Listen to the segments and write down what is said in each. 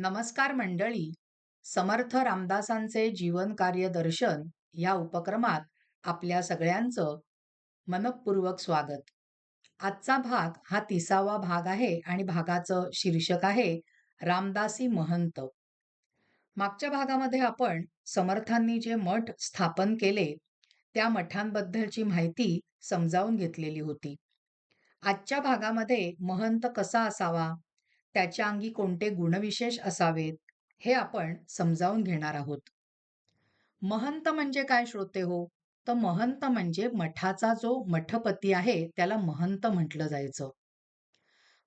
नमस्कार मंडळी. समर्थ रामदासांचे जीवन कार्य दर्शन या उपक्रमात आपल्या सगळ्यांचं मनपूर्वक स्वागत. आजचा भाग हा तिसावा भाग आहे आणि भागाचं शीर्षक आहे रामदासी महंत. मागच्या भागामध्ये आपण समर्थांनी जे मठ स्थापन केले त्या मठांबद्दलची माहिती समजावून घेतलेली होती. आजच्या भागामध्ये महंत कसा असावा? त्याच्या अंगी कोणते गुणविशेष असावेत हे आपण समजावून घेणार आहोत. महंत म्हणजे काय श्रोते हो? तर महंत म्हणजे मठाचा जो मठपती आहे त्याला महंत म्हटलं जायचं.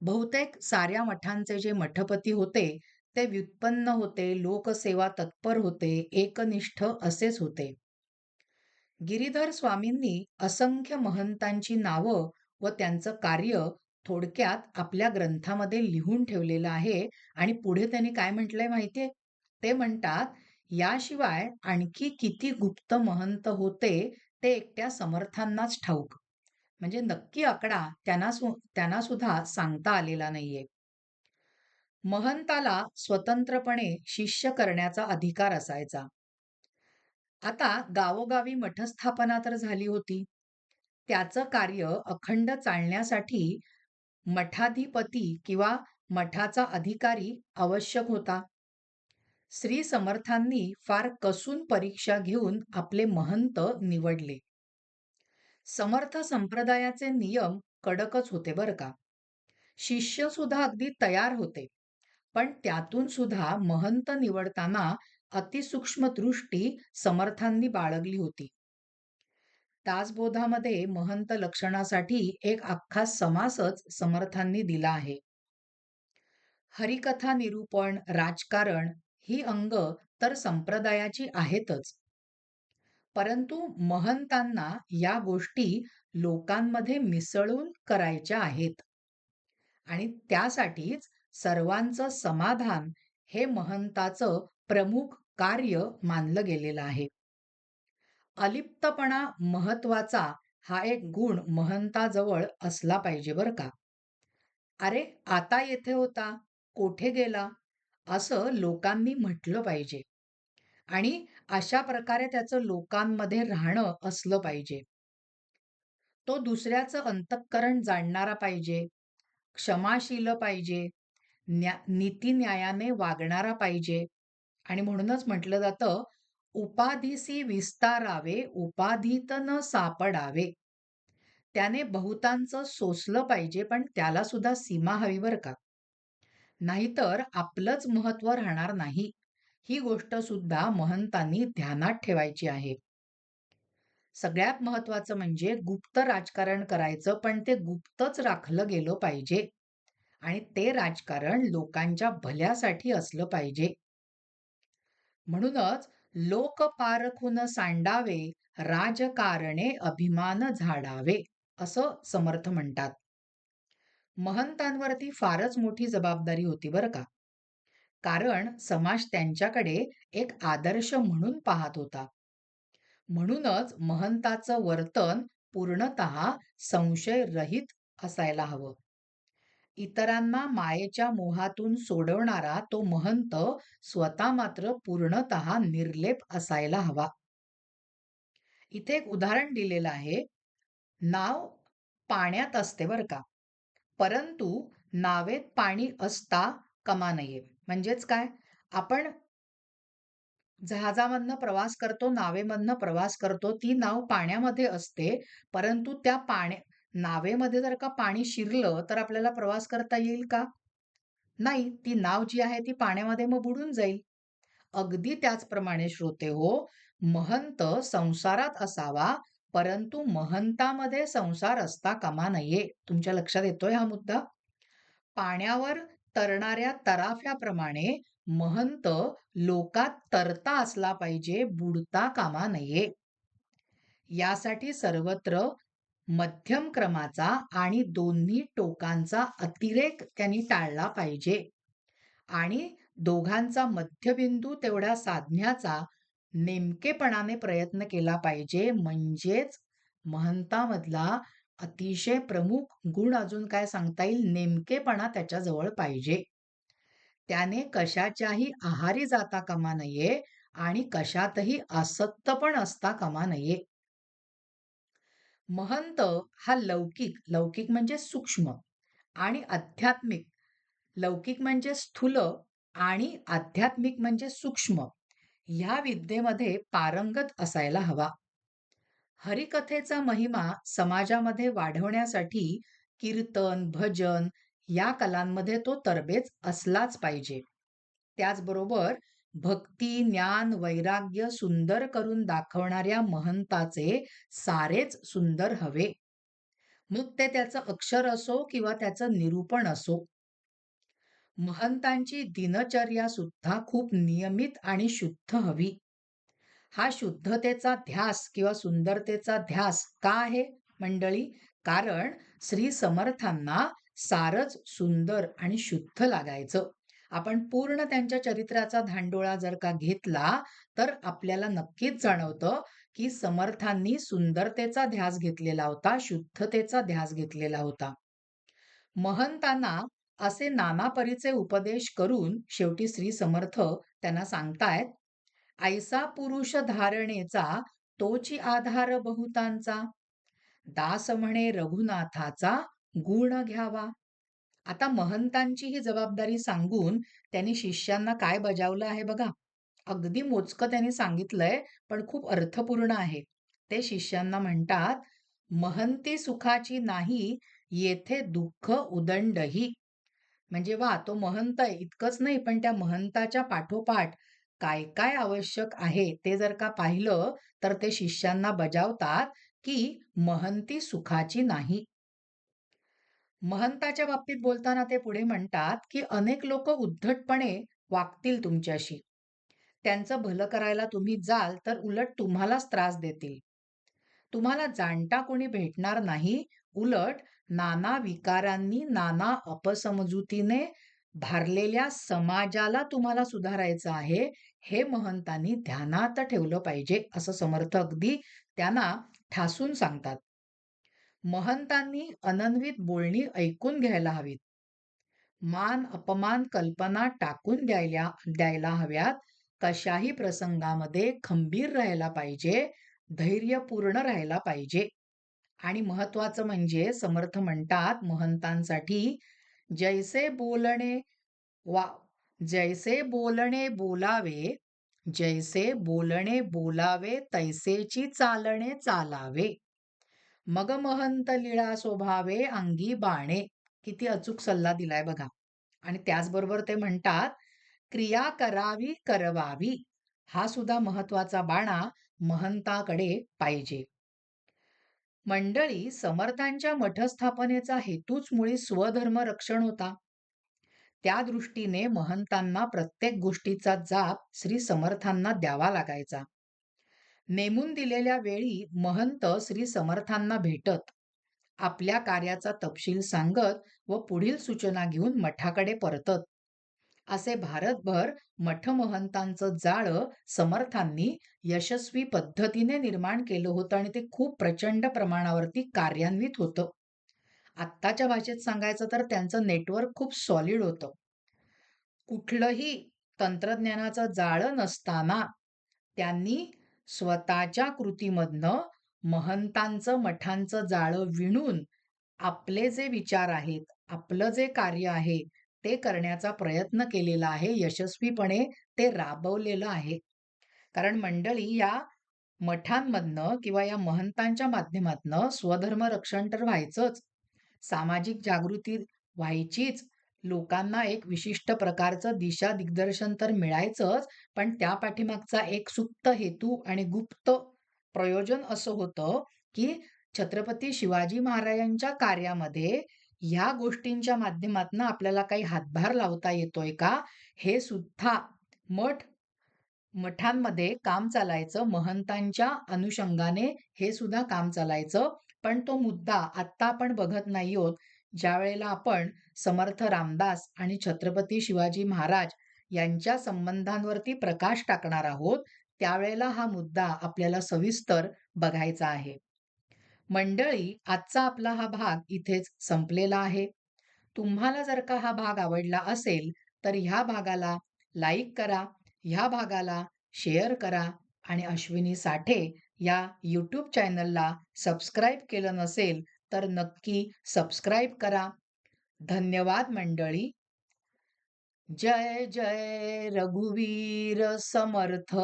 बहुतेक साऱ्या मठांचे जे मठपती होते ते व्युत्पन्न होते लोकसेवा तत्पर होते एकनिष्ठ असेच होते. गिरीधर स्वामींनी असंख्य महंतांची नावं व त्यांचं कार्य थोडक्यात आपल्या ग्रंथामध्ये लिहून ठेवलेलं आहे आणि पुढे त्यांनी काय म्हटलंय माहितीये? ते म्हणतात याशिवाय आणखी किती गुप्त महंत होते ते एकट्या समर्थांनाच ठाऊक. म्हणजे नक्की आकडा त्यांना त्यांना सुद्धा सांगता आलेला नाहीये. महंताला स्वतंत्रपणे शिष्य करण्याचा अधिकार असायचा. आता गावोगावी मठस्थापना तर झाली होती. त्याचं कार्य अखंड चालण्यासाठी मठाधिपती किंवा मठाचा अधिकारी आवश्यक होता. श्री समर्थांनी फार कसून परीक्षा घेऊन आपले महंत निवडले. समर्थ संप्रदायाचे नियम कडकच होते बर का. शिष्य सुद्धा अगदी तयार होते. पण त्यातून सुद्धा महंत निवडताना अतिसूक्ष्म दृष्टी समर्थांनी बाळगली होती. दासबोधामध्ये महंत लक्षणासाठी एक अख्खा समासच समर्थांनी दिला आहे. हरिकथा निरूपण राजकारण ही अंग तर संप्रदायाची आहेतच. परंतु महंतांना या गोष्टी लोकांमध्ये मिसळून करायच्या आहेत. आणि त्यासाठीच सर्वांचं समाधान हे महंताचं प्रमुख कार्य मानलं गेलेलं आहे. अलिप्तपणा महत्त्वाचा हा एक गुण महंताजवळ असला पाहिजे बर का. अरे आता येथे होता कोठे गेला? असं लोकांनी म्हटलं पाहिजे. आणि अशा प्रकारे त्याचं लोकांमध्ये राहणं असलं पाहिजे. तो दुसऱ्याचं अंतःकरण जाणणारा पाहिजे क्षमाशील पाहिजे न्या नीती न्यायाने वागणारा पाहिजे. आणि म्हणूनच म्हटलं जातं उपाधीसी विस्तारावे उपाधीत न सापडावे. त्याने बहुतांचं सोसलं पाहिजे पण त्याला सुद्धा सीमा हवी बर का? नाहीतर आपलंच महत्त्व राहणार नाही. ही गोष्ट सुद्धा महंतांनी ध्यानात ठेवायची आहे. सगळ्यात महत्वाचं म्हणजे गुप्त राजकारण करायचं पण ते गुप्तच राखलं गेलं पाहिजे. आणि ते राजकारण लोकांच्या भल्यासाठी असलं पाहिजे. म्हणूनच लोकपारखून सांडावे राजकारणे अभिमान झाडावे असं समर्थ म्हणतात. महंतांवरती फारच मोठी जबाबदारी होती बरं का. कारण समाज त्यांच्याकडे एक आदर्श म्हणून पाहत होता. म्हणूनच महंताचं वर्तन पूर्णत संशय रहित असायला हवं. इतरांना मायेच्या मोहातून सोडवणारा तो महंत स्वतः मात्र पूर्णत निर्लेप असायला हवा. इथे एक उदाहरण दिलेलं आहे. नाव पाण्यात असते बर का. परंतु नावेत पाणी असता कमा नये. म्हणजेच काय? आपण जहाजामधनं प्रवास करतो नावेमधनं प्रवास करतो ती नाव पाण्यामध्ये असते परंतु त्या पाण्या नावेमध्ये जर का पाणी शिरलं तर आपल्याला प्रवास करता येईल का? नाही ती नाव जी आहे ती पाण्यामध्ये मग बुडून जाईल. अगदी त्याचप्रमाणे श्रोते हो महंत संसारात असावा परंतु महंतामध्ये संसार असता कामा नये. तुमच्या लक्षात येतोय हा मुद्दा? पाण्यावर तरणाऱ्या तराफ्याप्रमाणे महंत लोकात तरता असला पाहिजे बुडता कामा नये. यासाठी सर्वत्र मध्यम क्रमाचा आणि दोन्ही टोकांचा अतिरेक त्यांनी टाळला पाहिजे. आणि दोघांचा मध्यबिंदू तेवढा साधण्याचा नेमकेपणाने प्रयत्न केला पाहिजे. म्हणजेच महंतामधला अतिशय प्रमुख गुण अजून काय सांगता येईल? नेमकेपणा त्याच्याजवळ पाहिजे. त्याने कशाच्याही आहारी जाता कामा नये आणि कशातही आसक्त पण असता कामा नये. महंत हा लौकिक लौकिक म्हणजे सूक्ष्म आणि आध्यात्मिक. लौकिक म्हणजे स्थूल आणि आध्यात्मिक म्हणजे सूक्ष्म. ह्या विद्येमध्ये पारंगत असायला हवा. हरिकथेचा महिमा समाजामध्ये वाढवण्यासाठी कीर्तन भजन या कलांमध्ये तो तरबेज असलाच पाहिजे. त्याचबरोबर भक्ती ज्ञान वैराग्य सुंदर करून दाखवणाऱ्या महंताचे सारेच सुंदर हवे. मग ते त्याचं अक्षर असो किंवा त्याचं निरूपण असो. महंतांची दिनचर्या सुद्धा खूप नियमित आणि शुद्ध हवी. हा शुद्धतेचा ध्यास किंवा सुंदरतेचा ध्यास का आहे मंडळी? कारण श्री समर्थांना सारच सुंदर आणि शुद्ध लागायचं. आपण पूर्ण त्यांच्या चरित्राचा धांडोळा जर का घेतला तर आपल्याला नक्कीच जाणवतं की समर्थांनी सुंदरतेचा ध्यास घेतलेला होता शुद्धतेचा ध्यास घेतलेला होता. महंतांना असे नाना परीचे उपदेश करून शेवटी श्री समर्थ त्यांना सांगतायत ऐसा पुरुष धारणेचा तोची आधार बहुतांचा. दास म्हणे रघुनाथाचा गुण घ्यावा. आता महंतांची ही जबाबदारी सांगून त्यांनी शिष्यांना काय बजावलं आहे बघा. अगदी मोजकं त्यांनी सांगितलंय पण खूप अर्थपूर्ण आहे. ते शिष्यांना म्हणतात महंती सुखाची नाही येथे दुःख उदंडही. म्हणजे वा तो महंत आहे इतकंच नाही पण त्या महंताच्या पाठोपाठ काय काय आवश्यक आहे ते जर का पाहिलं तर ते शिष्यांना बजावतात की महंती सुखाची नाही. महंताच्या बाबतीत बोलताना ते पुढे म्हणतात की अनेक लोक उद्धटपणे वागतील तुमच्याशी. त्यांचं भलं करायला तुम्ही जाल तर उलट तुम्हालाच त्रास देतील. तुम्हाला जाणता कोणी भेटणार नाही उलट नाना विकारांनी नाना अपसमजुतीने भारलेल्या समाजाला तुम्हाला सुधारायचं आहे हे महंतांनी ध्यानात ठेवलं पाहिजे असं समर्थ अगदी त्यांना ठासून सांगतात. महंतांनी अनन्वित बोलणी ऐकून घ्यायला हवीत. मान अपमान कल्पना टाकून द्यायला द्यायला हव्यात. कशाही प्रसंगामध्ये खंबीर राहायला पाहिजे धैर्यपूर्ण राहायला पाहिजे. आणि महत्वाचं म्हणजे समर्थ म्हणतात महंतांसाठी जैसे बोलणे वा जैसे बोलणे बोलावे जैसे बोलणे बोलावे तैसेची चालणे चालावे. मग महंत लीळा स्वभावे अंगी बाणे. किती अचूक सल्ला दिलाय बघा. आणि त्याचबरोबर ते म्हणतात क्रिया करावी करवावी. हा सुद्धा महत्त्वाचा बाणा महंताकडे पाहिजे. मंडळी समर्थांच्या मठस्थापनेचा हेतूच मुळी स्वधर्म रक्षण होता. त्या दृष्टीने महंतांना प्रत्येक गोष्टीचा जाप श्री समर्थांना द्यावा लागायचा. नेमून दिलेल्या वेळी महंत श्री समर्थांना भेटत आपल्या कार्याचा तपशील सांगत व पुढील सूचना घेऊन मठाकडे परतत. असे भारतभर मठमहंतांचं जाळं समर्थांनी यशस्वी पद्धतीने निर्माण केलं होतं आणि ते खूप प्रचंड प्रमाणावरती कार्यान्वित होतं. आत्ताच्या भाषेत सांगायचं तर त्यांचं नेटवर्क खूप सॉलिड होतं. कुठलंही तंत्रज्ञानाचं जाळं नसताना त्यांनी स्वतःच्या कृतीमधनं महंतांचं मठांचं जाळं विणून आपले जे विचार आहेत आपलं जे कार्य आहे ते करण्याचा प्रयत्न केलेला आहे यशस्वीपणे ते राबवलेलं आहे. कारण मंडळी या मठांमधनं किंवा या महंतांच्या माध्यमातनं स्वधर्म रक्षण तर व्हायचंच. सामाजिक जागृती व्हायचीच. लोकांना एक विशिष्ट प्रकारचं दिशा दिग्दर्शन तर मिळायचंच पण त्या पाठीमागचा एक सुप्त हेतू आणि गुप्त प्रयोजन असं होतं की छत्रपती शिवाजी महाराजांच्या कार्यामध्ये ह्या गोष्टींच्या माध्यमातून आपल्याला काही हातभार लावता येतोय का? हे सुद्धा मठ मठांमध्ये काम चालायचं महंतांच्या अनुषंगाने हे सुद्धा काम चालायचं. पण तो मुद्दा आत्ता आपण बघत नाही आहोत. ज्या वेळेला आपण समर्थ रामदास आणि छत्रपती शिवाजी महाराज यांच्या संबंधांवरती प्रकाश टाकणार आहोत त्यावेळेला हा मुद्दा आपल्याला सविस्तर बघायचा आहे. मंडळी आजचा आपला हा भाग इथेच संपलेला आहे. तुम्हाला जर का हा भाग आवडला असेल तर ह्या भागाला लाईक करा ह्या भागाला शेअर करा आणि अश्विनी साठे या यूट्यूब चॅनलला सबस्क्राईब केलं नसेल तर नक्की सबस्क्राईब करा. धन्यवाद मंडळी. जय जय रघुवीर समर्थ.